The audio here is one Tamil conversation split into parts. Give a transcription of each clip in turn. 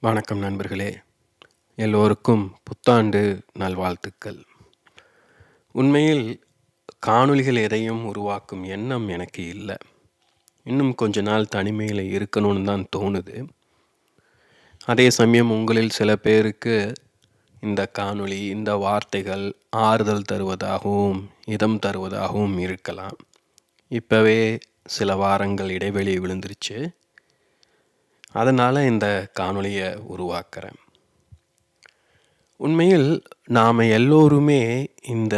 வணக்கம் நண்பர்களே. எல்லோருக்கும் புத்தாண்டு நல்வாழ்த்துக்கள். உண்மையில் காணொளிகள் எதையும் உருவாக்கும் எண்ணம் எனக்கு இல்லை. இன்னும் கொஞ்ச நாள் தனிமையில் இருக்கணும்னு தான் தோணுது. அதே சமயம் உங்களில் சில பேருக்கு இந்த காணொளி இந்த வார்த்தைகள் ஆறுதல் தருவதாகவும் இதம் தருவதாகவும் இருக்கலாம். இப்போவே சில வாரங்கள் இடைவெளி விழுந்துருச்சு. அதனால் இந்த காணொளியை உருவாக்குறேன். உண்மையில் நாம் எல்லோருமே இந்த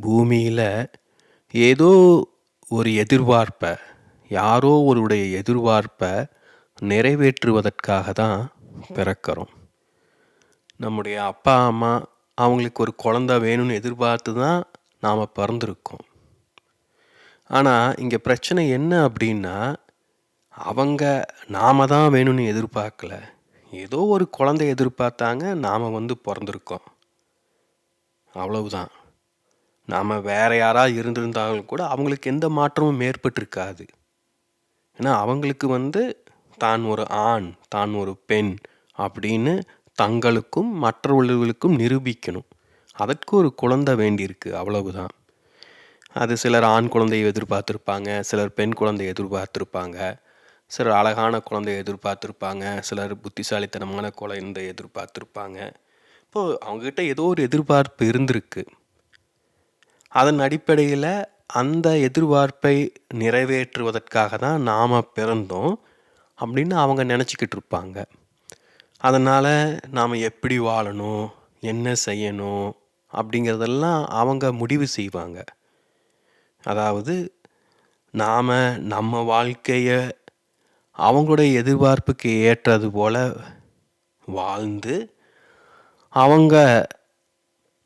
பூமியில் ஏதோ ஒரு எதிர்பார்ப்பை யாரோ ஒருடைய எதிர்பார்ப்பை நிறைவேற்றுவதற்காக தான் பிறக்கிறோம். நம்முடைய அப்பா அம்மா அவங்களுக்கு ஒரு குழந்த வேணும்னு எதிர்பார்த்து தான் நாம் பிறந்திருக்கோம். ஆனால் இங்கே பிரச்சனை என்ன அப்படின்னா அவங்க நாம தான் வேணும்னு எதிர்பார்க்கல. ஏதோ ஒரு குழந்தை எதிர்பார்த்தாங்க நாம் வந்து பிறந்திருக்கோம். அவ்வளவுதான். நாம் வேற யாராக இருந்திருந்தாலும் கூட அவங்களுக்கு எந்த மாற்றமும் ஏற்பட்டிருக்காது ஏன்னா அவங்களுக்கு வந்து தான் ஒரு ஆண் தான் ஒரு பெண் அப்படின்னு தங்களுக்கும் மற்றவர்களுக்கும் நிரூபிக்கணும். அதற்கு ஒரு குழந்தை வேண்டியிருக்கு அவ்வளவுதான். அது சிலர் ஆண் குழந்தையை எதிர்பார்த்துருப்பாங்க சிலர் பெண் குழந்தையை எதிர்பார்த்துருப்பாங்க. சிலர் அழகான குழந்தைய எதிர்பார்த்துருப்பாங்க சிலர் புத்திசாலித்தனமான குழந்தை எதிர்பார்த்துருப்பாங்க. இப்போது அவங்கக்கிட்ட ஏதோ ஒரு எதிர்பார்ப்பு இருந்திருக்கு. அதன் அடிப்படையில் அந்த எதிர்பார்ப்பை நிறைவேற்றுவதற்காக தான் நாம் பிறந்தோம் அப்படின்னு அவங்க நினச்சிக்கிட்டு இருப்பாங்க. அதனால் நாம் எப்படி வாழணும் என்ன செய்யணும் அப்படிங்கிறதெல்லாம் அவங்க முடிவு செய்வாங்க. அதாவது நாம் நம்ம வாழ்க்கையை அவங்களுடைய எதிர்பார்ப்புக்கு ஏற்றது போல் வாழ்ந்து அவங்க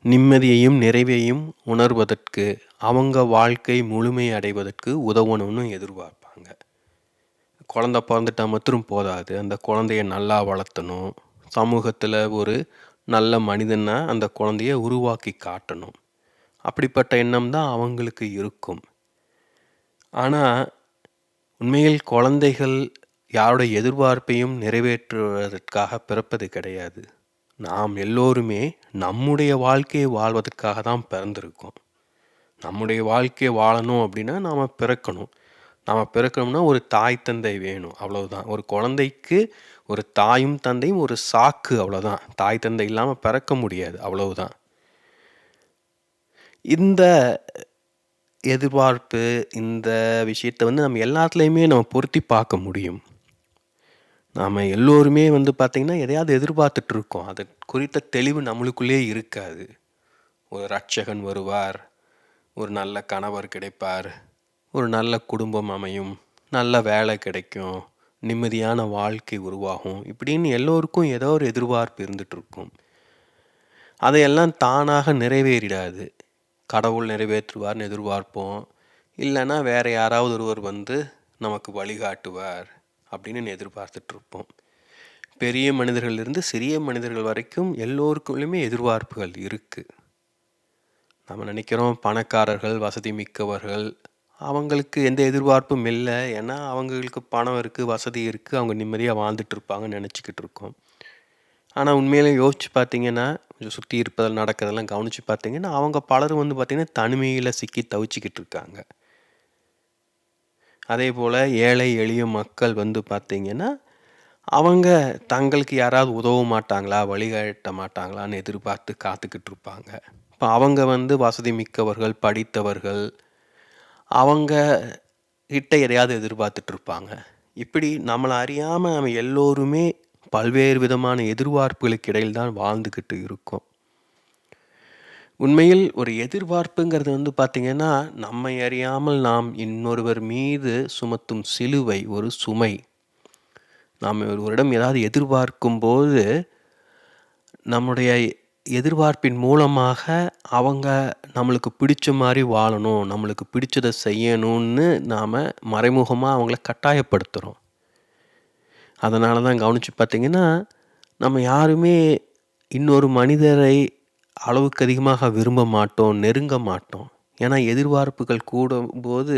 நிம்மதியையும் நிறைவையும் உணர்வதற்கு அவங்க வாழ்க்கை முழுமை அடைவதற்கு உதவணும்னு எதிர்பார்ப்பாங்க. குழந்த பிறந்துட்டா மட்டும் போதாது. அந்த குழந்தைய நல்லா வளர்த்தணும். சமூகத்தில் ஒரு நல்ல மனிதனாக அந்த குழந்தைய உருவாக்கி காட்டணும். அப்படிப்பட்ட எண்ணம் தான் அவங்களுக்கு இருக்கும். ஆனால் உண்மையில் குழந்தைகள் யாருடைய எதிர்பார்ப்பையும் நிறைவேற்றுவதற்காக பிறப்பது கிடையாது. நாம் எல்லோருமே நம்முடைய வாழ்க்கையை வாழ்வதற்காக தான் பிறந்திருக்கோம். நம்முடைய வாழ்க்கையை வாழணும் அப்படின்னா நாம் பிறக்கணும். நாம் பிறக்கணும்னா ஒரு தாய் தந்தை வேணும் அவ்வளவுதான். ஒரு குழந்தைக்கு ஒரு தாயும் தந்தையும் ஒரு சாக்கு அவ்வளோதான் தாய் தந்தை இல்லாமல் பிறக்க முடியாது அவ்வளவுதான். இந்த எதிர்பார்ப்பு இந்த விஷயத்தை வந்து நம்ம எல்லாத்துலேயுமே நம்ம பொருத்தி பார்க்க முடியும். நாம் எல்லோருமே வந்து பார்த்திங்கன்னா எதையாவது எதிர்பார்த்துட்ருக்கோம். அது குறித்த தெளிவு நம்மளுக்குள்ளே இருக்காது. ஒரு ரட்சகன் வருவார் ஒரு நல்ல கணவர் கிடைப்பார் ஒரு நல்ல குடும்பம் அமையும் நல்ல வேலை கிடைக்கும் நிம்மதியான வாழ்க்கை உருவாகும் இப்படின்னு எல்லோருக்கும் ஏதோ ஒரு எதிர்பார்ப்பு இருந்துகிட்ருக்கும் அதையெல்லாம் தானாக நிறைவேறிடாது. கடவுள் நிறைவேற்றுவார்னு எதிர்பார்ப்போம். இல்லைன்னா வேறு யாராவது ஒருவர் வந்து நமக்கு வழிகாட்டுவார் அப்படின்னு எதிர்பார்த்துட்ருப்போம். பெரிய மனிதர்களிலிருந்து சிறிய மனிதர்கள் வரைக்கும் எல்லோருக்குள்ளேயுமே எதிர்பார்ப்புகள் இருக்குது நம்ம நினைக்கிறோம் பணக்காரர்கள் வசதி மிக்கவர்கள் அவங்களுக்கு எந்த எதிர்பார்ப்பும் இல்லை. ஏன்னா அவங்களுக்கு பணம் இருக்குது வசதி இருக்குது அவங்க நிம்மதியாக வாழ்ந்துட்டு இருப்பாங்கன்னு நினச்சிக்கிட்டு இருக்கோம் ஆனால் உண்மையிலே யோசிச்சு பார்த்தீங்கன்னா கொஞ்சம் சுற்றி இருப்பதில் நடக்கிறதெல்லாம் கவனித்து பார்த்தீங்கன்னா அவங்க பலரும் வந்து பார்த்திங்கன்னா தனிமையில் சிக்கி தவிச்சிக்கிட்டு இருக்காங்க. அதே போல் ஏழை எளிய மக்கள் வந்து பார்த்திங்கன்னா அவங்க தங்களுக்கு யாராவது உதவ மாட்டாங்களா வழிகாட்ட மாட்டாங்களான்னு எதிர்பார்த்து காத்துக்கிட்டு இருப்பாங்க. இப்போ அவங்க வந்து வசதி மிக்கவர்கள் படித்தவர்கள் அவங்க கிட்ட எதையாவது எதிர்பார்த்துட்ருப்பாங்க இப்படி நம்மளை அறியாமல் நம்ம எல்லோருமே பல்வேறு விதமான எதிர்பார்ப்புகளுக்கு இடையில் தான் வாழ்ந்துக்கிட்டு இருக்கோம். உண்மையில் ஒரு எதிர்பார்ப்புங்கிறது வந்து பார்த்திங்கன்னா நம்மை அறியாமல் நாம் இன்னொருவர் மீது சுமத்தும் சிலுவை ஒரு சுமை. நாம் ஒருவரிடம் ஏதாவது எதிர்பார்க்கும் போது நம்முடைய எதிர்பார்ப்பின் மூலமாக அவங்க நம்மளுக்கு பிடிச்ச மாதிரி வாழணும் நம்மளுக்கு பிடிச்சதை செய்யணும்னு நாம் மறைமுகமாக அவங்கள கட்டாயப்படுத்துகிறோம் அதனால தான் கவனித்து பார்த்திங்கன்னா நம்ம யாருமே இன்னொரு மனிதரை அளவுக்கு அதிகமாக விரும்ப மாட்டோம் நெருங்க மாட்டோம் ஏன்னா எதிர்பார்ப்புகள் கூடும்போது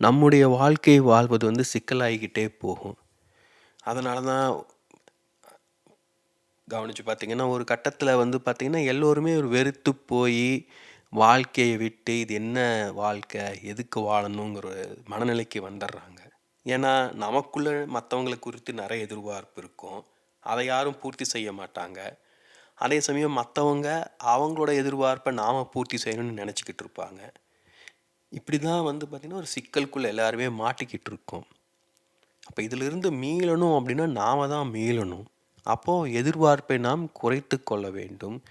நம்முடைய வாழ்க்கை வாழ்வது வந்து சிக்கலாகிக்கிட்டே போகும் அதனால தான் கவனிச்சு பார்த்திங்கன்னா ஒரு கட்டத்தில் வந்து பார்த்திங்கன்னா எல்லோருமே ஒரு வெறுத்து போய் வாழ்க்கையை விட்டு இது என்ன வாழ்க்கை? எதுக்கு வாழணுங்கிற மனநிலைக்கு வந்துடுறாங்க ஏன்னா, நமக்குள்ள மற்றவங்களை குறித்து நிறைய எதிர்பார்ப்பு இருக்கும். அதை யாரும் பூர்த்தி செய்ய மாட்டாங்க. அதே சமயம் மற்றவங்க அவங்களோட எதிர்பார்ப்பை நாம் பூர்த்தி செய்யணும்னு நினச்சிக்கிட்டு இருப்பாங்க. இப்படி தான் வந்து பார்த்திங்கன்னா ஒரு சிக்கலுக்குள்ளே எல்லாருமே மாட்டிக்கிட்டு இருக்கோம். அப்போ இதிலிருந்து மீளணும் அப்படின்னா, நாம் தான் மீளணும். அப்போது எதிர்பார்ப்பை நாம் குறைத்து கொள்ள வேண்டும்.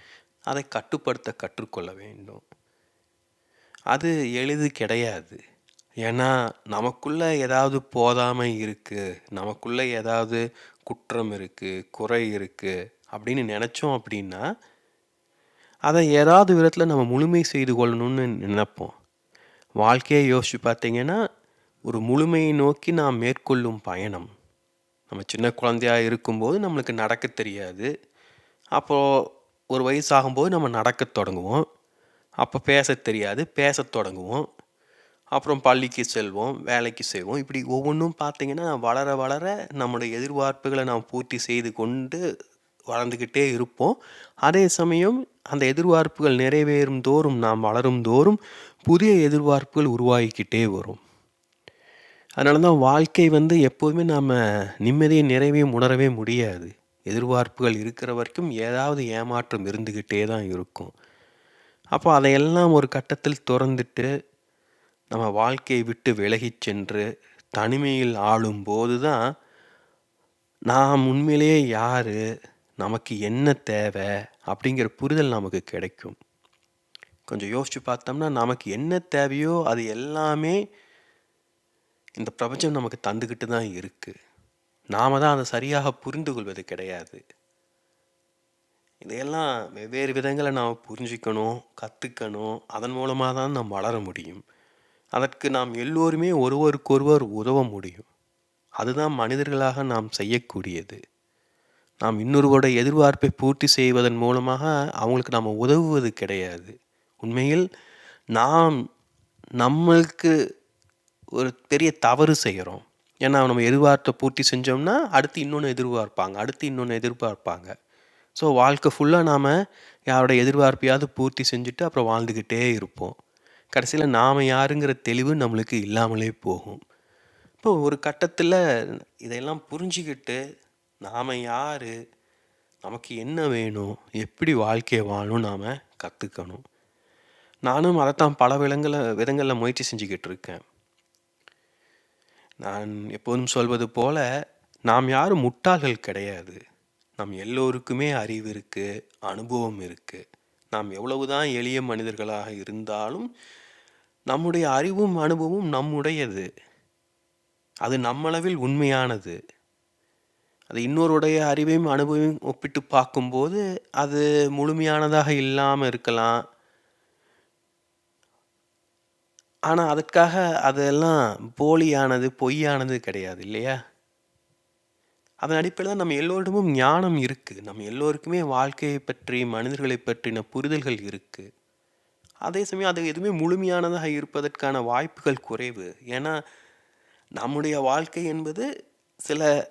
அதை கட்டுப்படுத்த கற்றுக்கொள்ள வேண்டும். அது எளிது கிடையாது. ஏன்னா, நமக்குள்ள ஏதாவது போதாமை இருக்கு, நமக்குள்ள ஏதாவது குற்றம் இருக்கு, குறை இருக்கு அப்படின்னு நெனச்சோம் அப்படின்னா, அத ஏதாவது விதத்தில் நம்ம முழுமை செய்து கொள்ளணும்னு நினைப்போம். வாழ்க்கைய யோசிச்சு பார்த்தீங்கன்னா, ஒரு முழுமையை நோக்கி நாம் மேற்கொள்ளும் பயணம். நம்ம சின்ன குழந்தையா இருக்கும்போது நம்மளுக்கு நடக்கத் தெரியாது. அப்போ ஒரு வயசாகும்போது நம்ம நடக்கத் தொடங்குவோம். அப்ப பேசத் தெரியாது. பேசத் தொடங்குவோம். அப்புறம் பள்ளிக்கு செல்வோம், வேலைக்கு செய்வோம். இப்படி ஒவ்வொன்றும் பார்த்திங்கன்னா வளர வளர நம்மளுடைய எதிர்பார்ப்புகளை நாம் பூர்த்தி செய்து கொண்டு வளர்ந்துக்கிட்டே இருப்போம். அதே சமயம் அந்த எதிர்பார்ப்புகள் நிறைவேறும் தோறும், நாம் வளரும் தோறும் புதிய எதிர்பார்ப்புகள் உருவாகிக்கிட்டே வரும். அதனால தான் வாழ்க்கை வந்து எப்போதுமே நாம் நிம்மதியை நிறைவையும் உணரவே முடியாது. எதிர்பார்ப்புகள் இருக்கிற வரைக்கும் ஏதாவது ஏமாற்றம் இருந்துக்கிட்டே தான் இருக்கும். அப்போ அதையெல்லாம் ஒரு கட்டத்தில் திறந்துட்டு நம்ம வாழ்க்கையை விட்டு விலகிச் சென்று, தனிமையில் ஆளும்போது தான், நாம் உண்மையிலேயே யார் நமக்கு என்ன தேவை? அப்படிங்கிற புரிதல் நமக்கு கிடைக்கும். கொஞ்சம் யோசித்து பார்த்தோம்னா, நமக்கு என்ன தேவையோ அது எல்லாமே இந்த பிரபஞ்சம் நமக்கு தந்துக்கிட்டு தான் இருக்குது நாம் தான் அதை சரியாக புரிந்து கொள்வது கிடையாது. இதையெல்லாம் வெவ்வேறு விதங்களை நாம் புரிஞ்சிக்கணும் கற்றுக்கணும் அதன் மூலமாக தான் நாம் வளர முடியும். அதற்கு நாம் எல்லோருமே ஒருவருக்கொருவர் உதவ முடியும். அதுதான் மனிதர்களாக நாம் செய்யக்கூடியது. நாம் இன்னொருவருடைய எதிர்பார்ப்பை பூர்த்தி செய்வதன் மூலமாக அவங்களுக்கு நாம் உதவுவது கிடையாது. உண்மையில் நாம் நம்மளுக்கு ஒரு பெரிய தவறு செய்கிறோம் ஏன்னா, நம்ம எதிர்பார்த்தை பூர்த்தி செஞ்சோம்னா, அடுத்து இன்னொன்று எதிர்பார்ப்பாங்க. அடுத்து இன்னொன்று எதிர்பார்ப்பாங்க. ஸோ, வாழ்க்கை ஃபுல்லாக நாம் யாரோட எதிர்பார்ப்பையாவது பூர்த்தி செஞ்சுட்டு அப்புறம் வாழ்ந்துக்கிட்டே இருப்போம். கடைசியில் நாம் யாருங்கிற தெளிவு நம்மளுக்கு இல்லாமலே போகும். இப்போ ஒரு கட்டத்தில் இதையெல்லாம் புரிஞ்சுக்கிட்டு நாம் யார் நமக்கு என்ன வேணும்? எப்படி வாழ்க்கையை வாழும் நாம் கற்றுக்கணும் நானும் அதைத்தான் பல விலங்களை விதங்களில் முயற்சி செஞ்சுக்கிட்டு இருக்கேன். நான் எப்போதும் சொல்வது போல, நாம் யாரும் முட்டாள்கள் கிடையாது. நம் எல்லோருக்குமே அறிவு இருக்குது அனுபவம் இருக்குது நாம் எவ்வளவுதான் எளிய மனிதர்களாக இருந்தாலும், நம்முடைய அறிவும், அனுபவம் நம்முடையது. அது நம்மளவில் உண்மையானது. அது இன்னொருடைய அறிவையும், அனுபவம் ஒப்பிட்டு பார்க்கும்போது, அது முழுமையானதாக இல்லாமல் இருக்கலாம். ஆனால் அதற்காக அதெல்லாம் போலியானது, பொய்யானது கிடையாது இல்லையா? அதன் அடிப்படையில் தான் நம்ம எல்லோரிடமும் ஞானம் இருக்குது நம்ம எல்லோருக்குமே வாழ்க்கையை பற்றி, மனிதர்களை பற்றின புரிதல்கள் இருக்குது அதே சமயம் அது எதுவுமே முழுமையானதாக இருப்பதற்கான வாய்ப்புகள் குறைவு. ஏன்னா, நம்முடைய வாழ்க்கை என்பது சில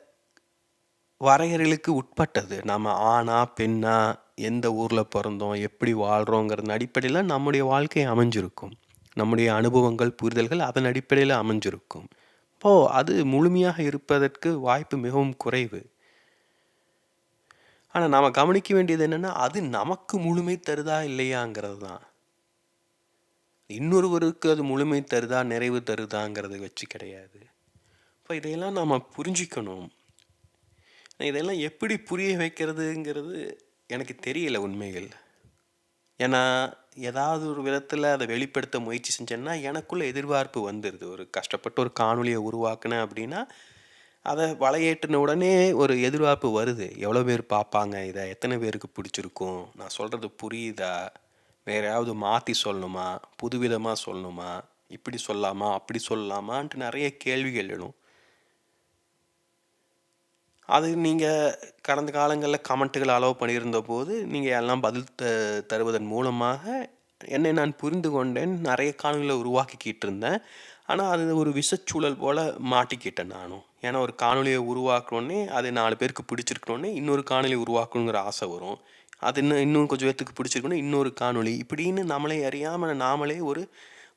வரையறைகளுக்கு உட்பட்டது. நம்ம ஆணா? பெண்ணா? எந்த ஊரில் பிறந்தோம் எப்படி வாழ்கிறோங்கிறது அடிப்படையில் நம்முடைய வாழ்க்கை அமைஞ்சிருக்கும். நம்முடைய அனுபவங்கள், புரிதல்கள் அதன் அடிப்படையில் அமைஞ்சிருக்கும். அப்போ அது முழுமையாக இருப்பதற்கு வாய்ப்பு மிகவும் குறைவு. ஆனால் நாம் கவனிக்க வேண்டியது என்னென்னா அது நமக்கு முழுமை தருதா? இல்லையாங்கிறது தான். இன்னொருவருக்கு அது முழுமை தருதா? நிறைவு தருதாங்கிறத வச்சு கிடையாது. இப்போ இதையெல்லாம் நாம் புரிஞ்சுக்கணும். இதெல்லாம் எப்படி புரிய வைக்கிறதுங்கிறது எனக்கு தெரியல உண்மையில். ஏன்னா, ஏதாவது ஒரு விதத்தில் அதை வெளிப்படுத்த முயற்சி செஞ்சேன்னா, எனக்குள்ள எதிர்பார்ப்பு வந்துடுது ஒரு கஷ்டப்பட்டு ஒரு காணொலியை உருவாக்குனேன் அப்படின்னா, அதை வலையேற்றின உடனே ஒரு எதிர்பார்ப்பு வருது. எவ்வளோ பேர் பார்ப்பாங்க இதை எத்தனை பேருக்கு பிடிச்சிருக்கும்? நான் சொல்கிறது புரியுதா? வேற ஏதாவது சொல்லணுமா? புதுவிதமாக சொல்லணுமா? இப்படி சொல்லாமா? அப்படி சொல்லலாமான்ட்டு நிறைய கேள்விகள் எழும். அது நீங்கள் கடந்த காலங்களில் கமெண்ட்டுகள் அலோவ் பண்ணியிருந்தபோது, நீங்கள் எல்லாம் பதில் த தருவதன் மூலமாக என்னை நான் புரிந்து கொண்டேன். நிறைய காணொலிகளை உருவாக்கிக்கிட்டு இருந்தேன். ஆனால் அது ஒரு விஷச்சூழல் போல் மாட்டிக்கிட்டேன் நானும். ஏன்னா ஒரு காணொலியை உருவாக்கணுன்னே அது நாலு பேருக்கு பிடிச்சிருக்கணுன்னே இன்னொரு காணொலி உருவாக்கணுங்கிற ஆசை வரும் அது இன்னும் இன்னும் கொஞ்சம் பேர்த்துக்கு பிடிச்சிருக்கணும் இன்னொரு காணொலி இப்படின்னு நம்மளே அறியாமல் நாமளே ஒரு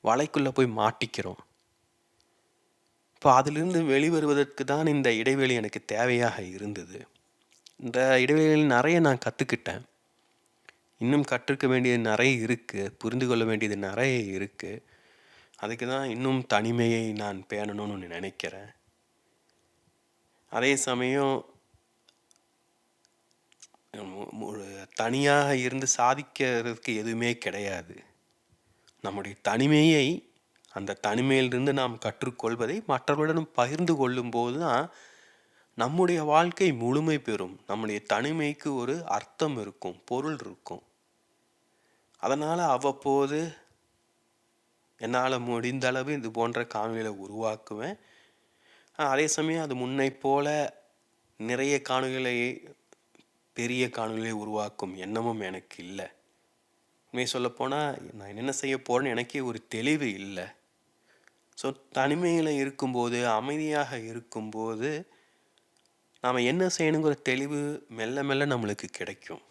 வலைக்குள்ளே போய் மாட்டிக்கிறோம் இப்போ அதிலிருந்து வெளிவருவதற்கு தான் இந்த இடைவெளி எனக்கு தேவையாக இருந்தது. இந்த இடைவெளியில் நிறைய நான் கற்றுக்கிட்டேன் இன்னும் கற்றுக்க வேண்டியது நிறைய இருக்குது புரிந்து கொள்ள வேண்டியது நிறைய இருக்குது அதுக்கு தான் இன்னும் தனிமையை நான் பேணணும்னு நினைக்கிறேன். அதே சமயம் தனியாக இருந்து சாதிக்கிறதுக்கு எதுவுமே கிடையாது. நம்முடைய தனிமையை அந்த தனிமையிலிருந்து நாம் கற்றுக்கொள்வதை மற்றவர்களுடன் பகிர்ந்து கொள்ளும்போது தான் நம்முடைய வாழ்க்கை முழுமை பெறும். நம்முடைய தனிமைக்கு ஒரு அர்த்தம் இருக்கும் பொருள் இருக்கும். அதனால் அவ்வப்போது என்னால் முடிந்த அளவு இது போன்ற காணொலிகளை உருவாக்குவேன். அதே சமயம் அது முன்னை போல நிறைய காணொலிகளை பெரிய காணொலிகளை உருவாக்கும் எண்ணமும் எனக்கு இல்லை. உண்மையை சொல்லப்போனால் நான் என்ன செய்ய போகிறேன்னு எனக்கே ஒரு தெளிவு இல்லை. ஸோ தனிமையில் இருக்கும்போது அமைதியாக இருக்கும்போது நாம் என்ன செய்யணுங்கிற தெளிவு மெல்ல மெல்ல நம்மளுக்கு கிடைக்கும்.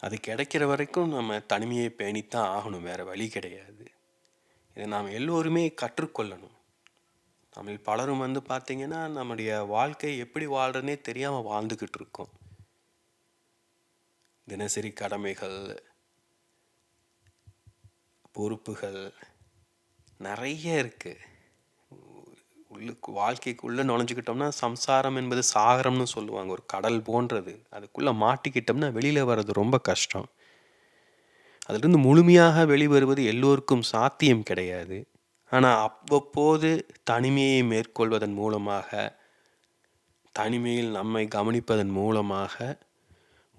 அது கிடைக்கிற வரைக்கும் நம்ம தனிமையை பேணித்தான் ஆகணும். வேறு வழி கிடையாது. இதை நாம் எல்லோருமே கற்றுக்கொள்ளணும். நம்ம பலரும் வந்து பார்த்திங்கன்னா நம்முடைய வாழ்க்கை எப்படி வாழ்கிறனே தெரியாமல் வாழ்ந்துக்கிட்டு இருக்கோம். தினசரி கடமைகள் பொறுப்புகள் நிறைய இருக்குது உள்ளுக்கு வாழ்க்கைக்குள்ளே நுழைஞ்சிக்கிட்டோம்னா சம்சாரம் என்பது சாகரம்னு சொல்லுவாங்க. ஒரு கடல் போன்றது. அதுக்குள்ளே மாட்டிக்கிட்டோம்னா வெளியில் வர்றது ரொம்ப கஷ்டம். அதிலிருந்து முழுமையாக வெளிவருவது எல்லோருக்கும் சாத்தியம் கிடையாது. ஆனால் அவ்வப்போது தனிமையை மேற்கொள்வதன் மூலமாக தனிமையில் நம்மை கவனிப்பதன் மூலமாக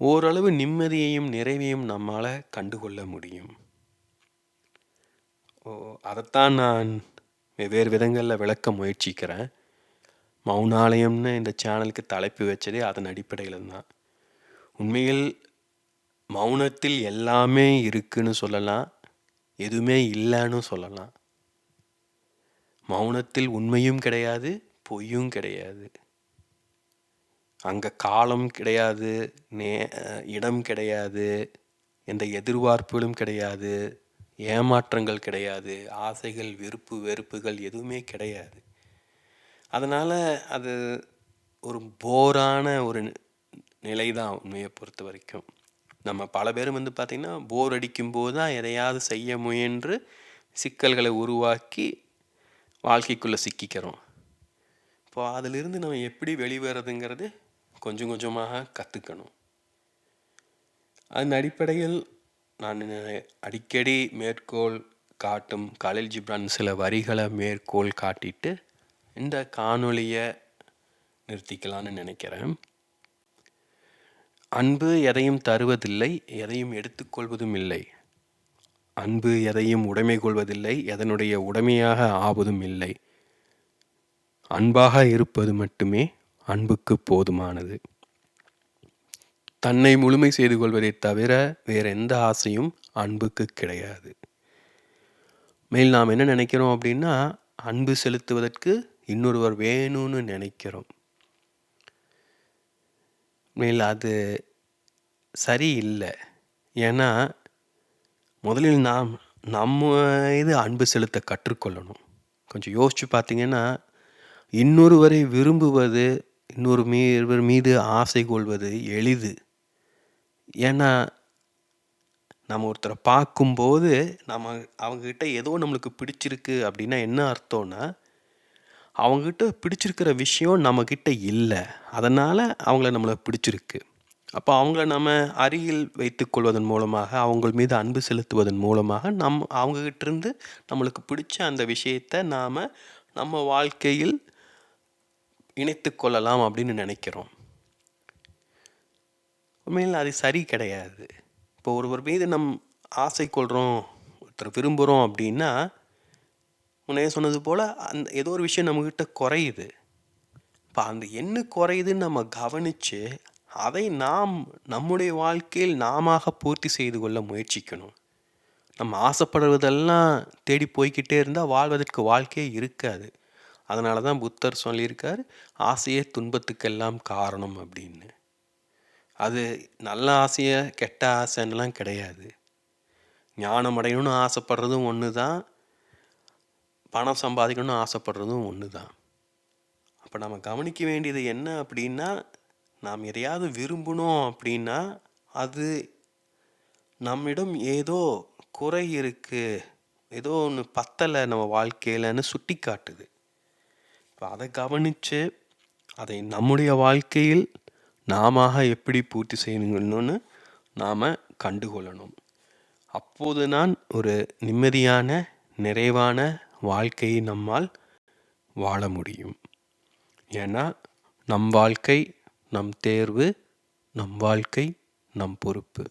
ஓரளவு நிம்மதியையும் நிறைவையும் நம்மால் கண்டுகொள்ள முடியும். அதைத்தான் நான் வெவ்வேறு விதங்களில் விளக்க முயற்சிக்கிறேன். மௌனாலயம்னு இந்த சேனலுக்கு தலைப்பு வச்சதே அதன் அடிப்படையில் தான். உண்மையில் மௌனத்தில் எல்லாமே இருக்குன்னு சொல்லலாம் எதுவுமே இல்லைன்னு சொல்லலாம். மௌனத்தில் உண்மையும் கிடையாது பொய்யும் கிடையாது. அங்கே காலம் கிடையாது நே இடம் கிடையாது எந்த எதிர்பார்ப்புகளும் கிடையாது. ஏமாற்றங்கள் கிடையாது ஆசைகள் விருப்பு வெறுப்புகள் எதுவுமே கிடையாது. அதனால் அது ஒரு போரான ஒரு நிலை தான் உண்மையை பொறுத்த வரைக்கும். நம்ம பல பேரும் வந்து பார்த்திங்கன்னா போர் அடிக்கும்போது தான் எதையாவது செய்ய முயன்று சிக்கல்களை உருவாக்கி வாழ்க்கைக்குள்ளே சிக்கிக்கிறோம். இப்போ அதிலிருந்து நம்ம எப்படி வெளிவரதுங்கிறது கொஞ்சம் கொஞ்சமாக கற்றுக்கணும் அதன் அடிப்படையில் நான் அடிக்கடி மேற்கோள் காட்டும் கலில் ஜிப்ரான் சில வரிகளை மேற்கோள் காட்டிட்டு இந்த காணொளியை நிறுத்திக்கலான்னு நினைக்கிறேன். அன்பு எதையும் தருவதில்லை எதையும் எடுத்துக்கொள்வதும் இல்லை. அன்பு எதையும் உடைமை கொள்வதில்லை எதனுடைய உடைமையாக ஆவதும் இல்லை. அன்பாக இருப்பது மட்டுமே அன்புக்கு போதுமானது. தன்னை முழுமை செய்து கொள்வதை தவிர வேற எந்த ஆசையும் அன்புக்கு கிடையாது. மேல் நாம் என்ன நினைக்கிறோம் அப்படின்னா அன்பு செலுத்துவதற்கு இன்னொருவர் வேணும்னு நினைக்கிறோம். மேல் அது சரி இல்லை ஏன்னா முதலில் நாம் நம்ம இது அன்பு செலுத்த கற்றுக்கொள்ளணும். கொஞ்சம் யோசித்து பார்த்தீங்கன்னா இன்னொருவரை விரும்புவது இன்னொரு மீ மீது ஆசை கொள்வது எளிது. ஏன்னா நம்ம ஒருத்தரை பார்க்கும்போது நம்ம அவங்கக்கிட்ட ஏதோ நம்மளுக்கு பிடிச்சிருக்கு அப்படின்னா என்ன அர்த்தம்னா அவங்கக்கிட்ட பிடிச்சிருக்கிற விஷயம் நம்மக்கிட்ட இல்லை. அதனால் அவங்கள நம்மளை பிடிச்சிருக்கு. அப்போ அவங்கள நம்ம அருகில் வைத்துக்கொள்வதன் மூலமாக அவங்க மீது அன்பு செலுத்துவதன் மூலமாக நம் அவங்கக்கிட்டேருந்து நம்மளுக்கு பிடிச்ச அந்த விஷயத்தை நாம் நம்ம வாழ்க்கையில் இணைத்து கொள்ளலாம் அப்படின்னு நினைக்கிறோம். உண்மையில் அது சரி கிடையாது. இப்போ ஒருவர் மீது நம் ஆசை கொள்கிறோம் ஒருத்தர் விரும்புகிறோம் அப்படின்னா முன்னே சொன்னது போல் அந்த ஏதோ ஒரு விஷயம் நம்மக்கிட்ட குறையுது. இப்போ அந்த என்ன குறையுதுன்னு நம்ம கவனித்து அதை நாம் நம்முடைய வாழ்க்கையில் நாம பூர்த்தி செய்து கொள்ள முயற்சிக்கணும். நம்ம ஆசைப்படுவதெல்லாம் தேடி போய்கிட்டே இருந்தால் வாழ்வதற்கு வாழ்க்கையே இருக்காது. அதனால தான் புத்தர் சொல்லியிருக்கார் ஆசையே துன்பத்துக்கெல்லாம் காரணம் அப்படின்னு. அது நல்ல ஆசையை கெட்ட ஆசைன்னெலாம் கிடையாது. ஞானம் அடையணும்னு ஆசைப்படுறதும் ஒன்று தான். பணம் சம்பாதிக்கணும்னு ஆசைப்படுறதும் ஒன்று தான். அப்போ நம்ம கவனிக்க வேண்டியது என்ன அப்படின்னா நாம் எதையாவது விரும்பணும் அப்படின்னா அது நம்மிடம் ஏதோ குறை இருக்குது ஏதோ ஒன்று பத்தலை நம்ம வாழ்க்கையிலன்னு சுட்டி காட்டுது இப்போ அதை கவனித்து அதை நம்முடைய வாழ்க்கையில் நாம எப்படி பூர்த்தி செய்யணும்னு நாம் கண்டுகொள்ளணும். அப்போது நான் ஒரு நிம்மதியான நிறைவான வாழ்க்கையை நம்மால் வாழ முடியும். ஏன்னா நம் வாழ்க்கை நம் தேர்வு நம் வாழ்க்கை நம் பொறுப்பு.